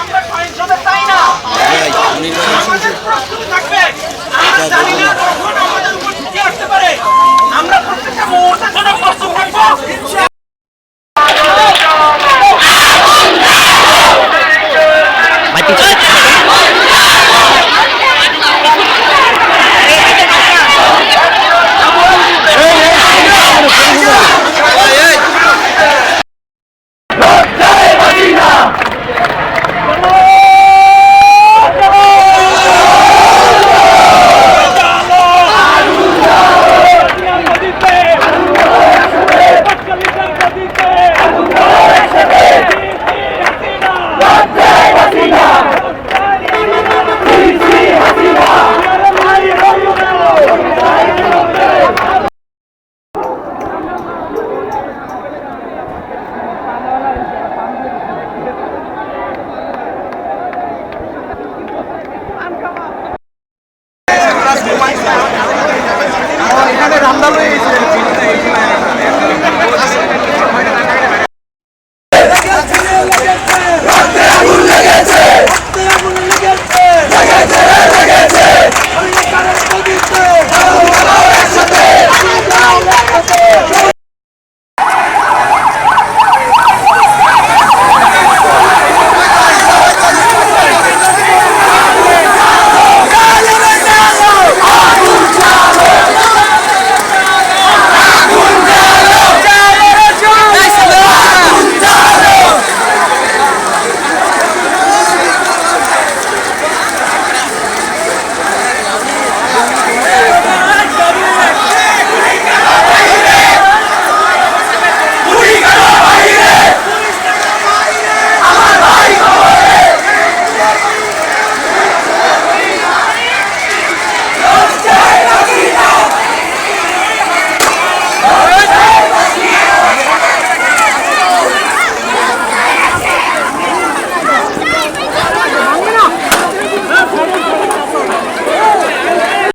আমরা সহিংসতা চাই না আমাদের প্রস্তুত থাকবে আর জানি এখানে রামদাল হয়ে